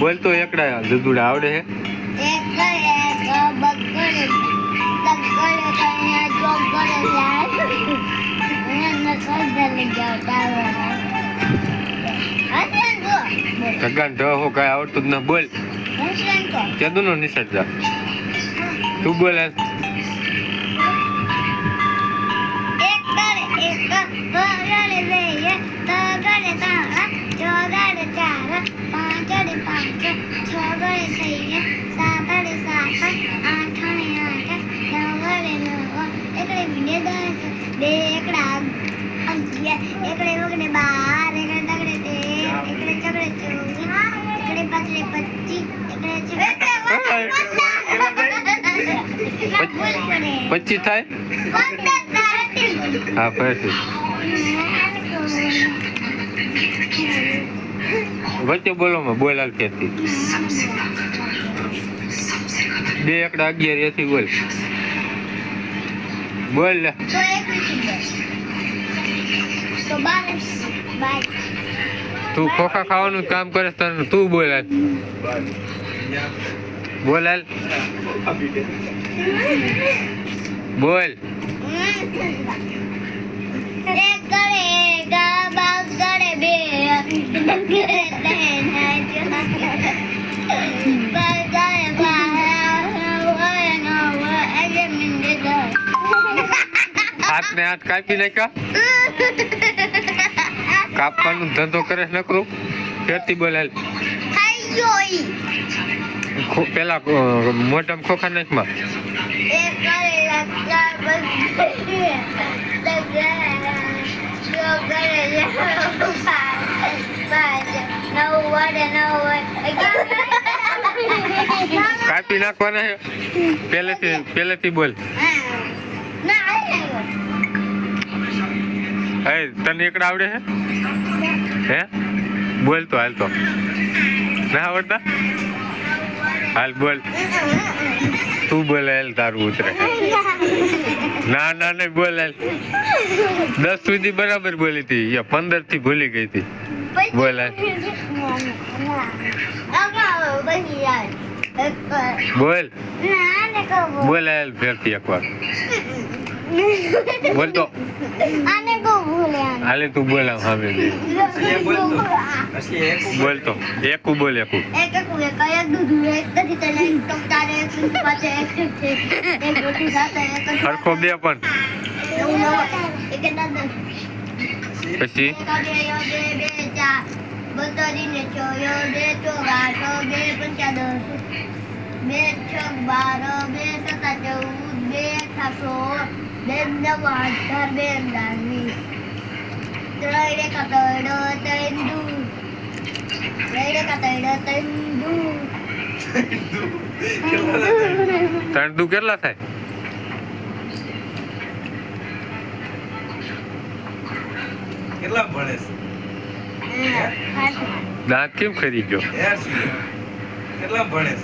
બોલ તો એકડા જદુડા આવડે હે. ભગવાન તો હો કાંઈ આવડતું જ ન બોલ. કેદું નો નિશાળ જા. તું બોલ પાંચડ પાંચ છગડ છૈયા સાતડ સાત આઠડે આઠ નવડે નવ એકડે ભીંડે દસ બે એકડા અગિયાર એકડે ઓગણે બાર એકડે તગડે તેર એકડે ચગડે ચોવીસ એકડે પાછળે પચીસ એકડે પચીસ થાય? હા પછી વચ્ચે બોલો બોલાલ બોલ હાલ બે એકડા અગિયાર એથી બોલ. બોલ. એક તું ખોખા ખાવાનું કામ કરે તને તું બોલાલ બોલાલ બોલ. હાથ ને હાથ કાપી નાખ્યા. કાપવાનો ધંધો કરે નકરું? ફેરથી બોલ હાલ પેલા અ, ખોખા નાખમાં. કાપી નાખવાના પેલેથી પહેલેથી બોલ. હે તને એકડા આવડે છે હે બોલ તો હાલ તો ના આવડતા હાલ બોલ તું બોલ હાલ તારું ઉતરે ના ના નહીં બોલ હાલ દસ સુધી બરાબર બોલી હતી યા પંદરથી ભૂલી ગઈ હતી બોલ હાલ બોલ બોલ હાલ ફેરથી એકવાર બોલ તો આને કો બોલે હાલે તું બોલ આમ સામે બોલતો. બોલ તો બોલ એકું એક એક એક એક દૂધ એક કદી તને એક ટપટારે એક પાછે એક એક એક રોટી સાથે એક હરખો બે પણ. એક દાદા. પછી? બે ચાર. બતરીને ને છ યો બે ચોગા છ બે પંચા દસ. બે છ બાર બે સતા ચૌદ બે સોળ બે નવ અઢાર બે અઢાર વીસ ત્રણ એકા ત્રણ ત્રણ દુ ત્રણ એકા ત્રણ ત્રણ દુ ત્રણ દુ કેટલા થાય કેટલા ભણે છે દાંત કેમ ખરી ગયો કેટલા ભણે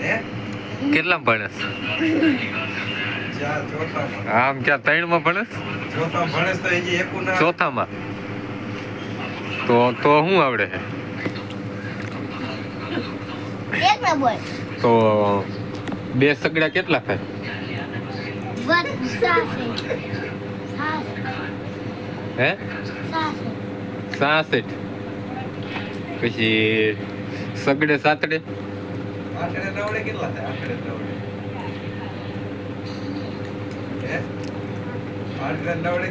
છે કેટલા ભણે ચોથામાં આમ ક્યાં ત્રણમાં ભણેસ ચોથા ભણે તો હજી એકું ના ચોથામાં. તો તો શું આવડે છે? એક ના બોલ તો બે સગડા કેટલા થાય? વન સાસે સાસે હે? સાસઠ પછી સગડે સાતડે? આઠડે નવડે કેટલા થાય? આઠડે નવડે.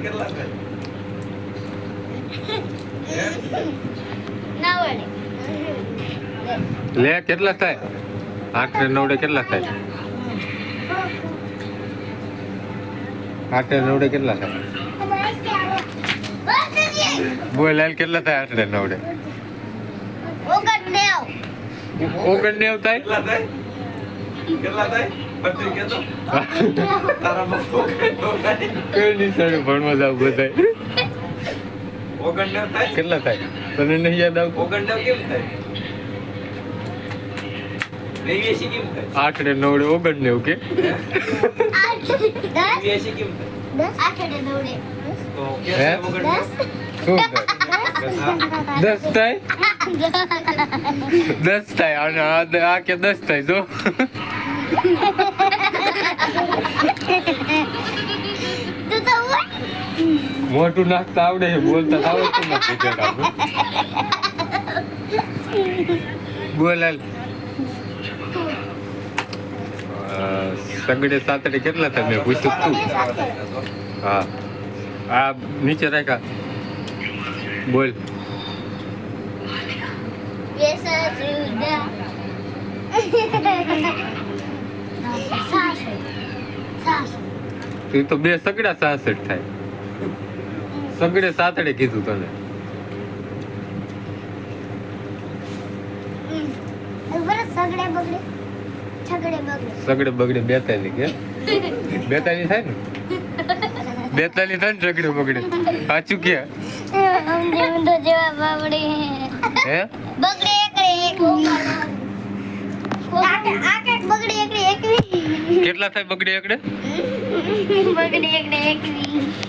કેટલા થાય લે કેટલા થાય? આઠ ને નવડે કેટલા થાય? આઠ ને નવડે કેટલા થાય? બોલ કેટલા થાય આઠ ને નવડે? ઓગણ નેવ ઓગણ નેવ થાય? કેટલા થાય? કેટલા થાય? પત્રી કેતો તારા બાપુ ઓગણ કઈ નિશાળે ભણવા જાવ બધા ઓગણ નવ થાય? કેટલા થાય? તને નહીં યાદ આવતું? ઓગણ કેમ થાય? નેવ્યાસી કેમ થાય? આઠ ને નવડે ઓગણ ને નવ દસ. થાય? દસ થાય આ કે દસ થાય જો. મોટું નાખતા આવડે છે બોલતા આવડતું નથી જરાક. બોલ હાલ. સગડે સાતડે કેટલા તમે પૂછ્યું તું? હા. આ નીચે રાખ્યા. બોલ. Yes, I do. સાસુ. તું તો બે સગડા સાસઠ થાય. સગડે સાતડે કીધું તને. સગડે બગડે બેતાલી કે? બેતાલી થાય ને? બેતાલી થાય ને સગડે બગડે? સાચું કે? એક કેટલા થાય બગડે એકડે? બગડે એકડે એકવી.